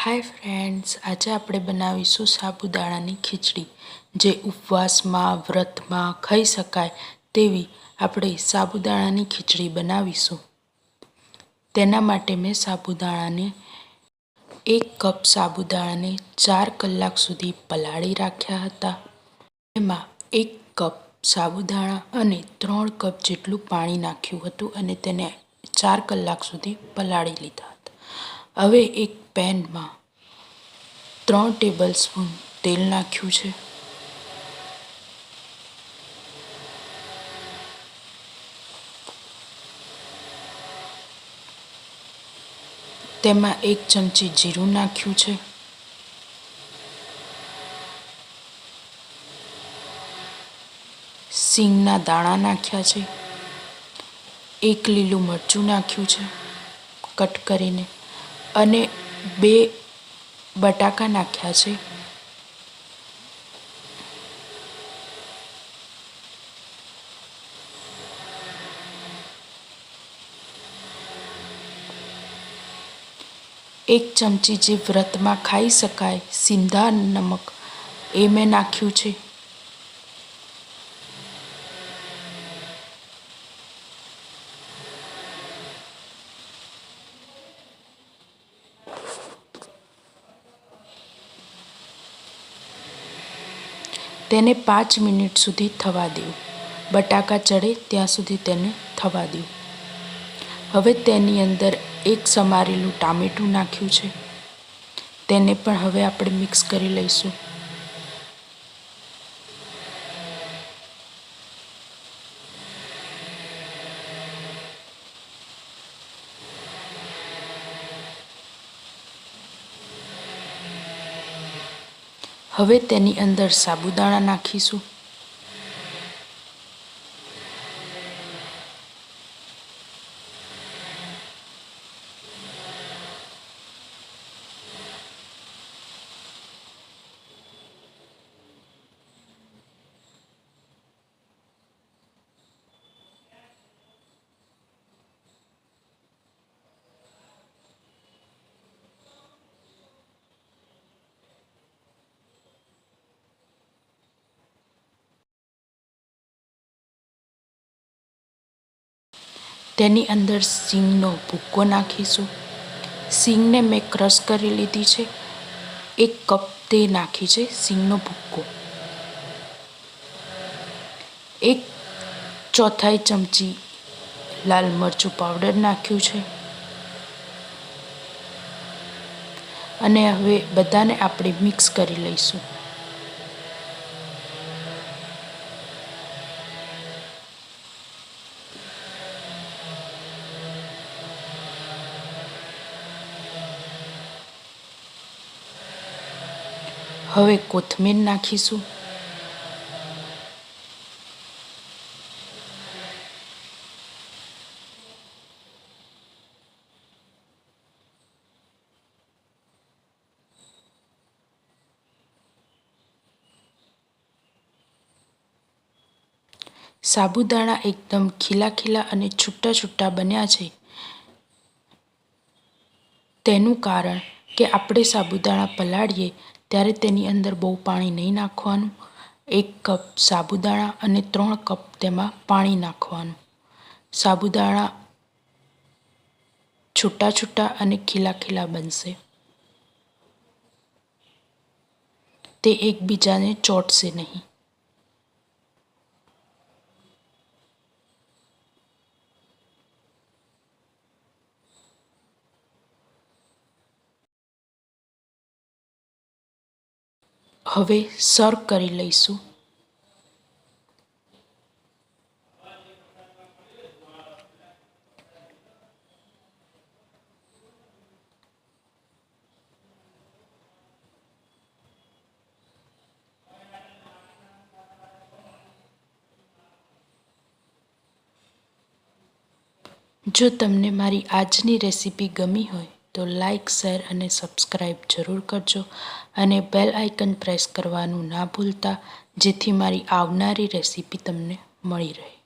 Hi friends, આજે આપણે બનાવીશું સાબુદાણાની ખીચડી. જે ઉપવાસમાં, વ્રતમાં ખાઈ શકાય તેવી આપણે સાબુદાણાની ખીચડી બનાવીશું. તેના માટે મેં સાબુદાણાને એક કપ સાબુદાણાને ચાર કલાક સુધી પલાળી રાખ્યા હતા. એમાં એક કપ સાબુદાણા અને ત્રણ કપ જેટલું પાણી નાખ્યું હતું અને તેને ચાર કલાક સુધી પલાળી લીધા હતા. હવે એક પેનમાં ત્રણ ટેબલ સ્પૂન તેલ નાખ્યું છે. તેમાં એક ચમચી જીરું નાખ્યું છે. સિંગના દાણા નાખ્યા છે. એક લીલું મરચું નાખ્યું છે. કટ કરીને અને બે બટાકા નાખ્યા છે. એક ચમચી જે વ્રતમાં ખાઈ શકાય, સિંધા નમક, એ મેં નાખ્યું છે. તેને પાંચ મિનિટ સુધી થવા દેવું બટાકા ચડે ત્યાં સુધી તેને થવા દેવું હવે તેની અંદર એક સમારેલું ટામેટું નાખ્યું છે. તેને પણ હવે આપણે મિક્સ કરી લઈશું. હવે તેની અંદર સાબુદાણા નાખીશું. તેની અંદર સિંગનો ભૂક્કો નાખીશું. સિંગને મેં ક્રશ કરી લીધી છે. એક કપ તે નાખી છે સિંગનો ભૂક્કો એક ચોથાઈ ચમચી લાલ મરચું પાવડર નાખ્યું છે. અને હવે બધાને આપણે મિક્સ કરી લઈશું. હવે કોથમીર નાખીશું. સાબુદાણા એકદમ ખીલા ખીલા અને છૂટા છૂટા બન્યા છે. તેનું કારણ કે આપણે સાબુદાણા પલાળીએ ત્યારે તેની અંદર બહુ પાણી નહીં નાખવાનું. એક કપ સાબુદાણા અને ત્રણ કપ તેમાં પાણી નાખવાનું. સાબુદાણા છૂટા છૂટા અને ખીલા ખીલા બનશે. તે એકબીજાને ચોટશે નહીં. હવે સર્વ કરી લઈશું. જો તમને મારી આજની રેસીપી ગમી હોય તો લાઇક શેર અને સબસ્ક્રાઈબ જરૂર કરજો અને બેલ આઇકન પ્રેસ કરવાનું ના ભૂલતા, જેથી મારી આવનારી રેસીપી તમને મળી રહે.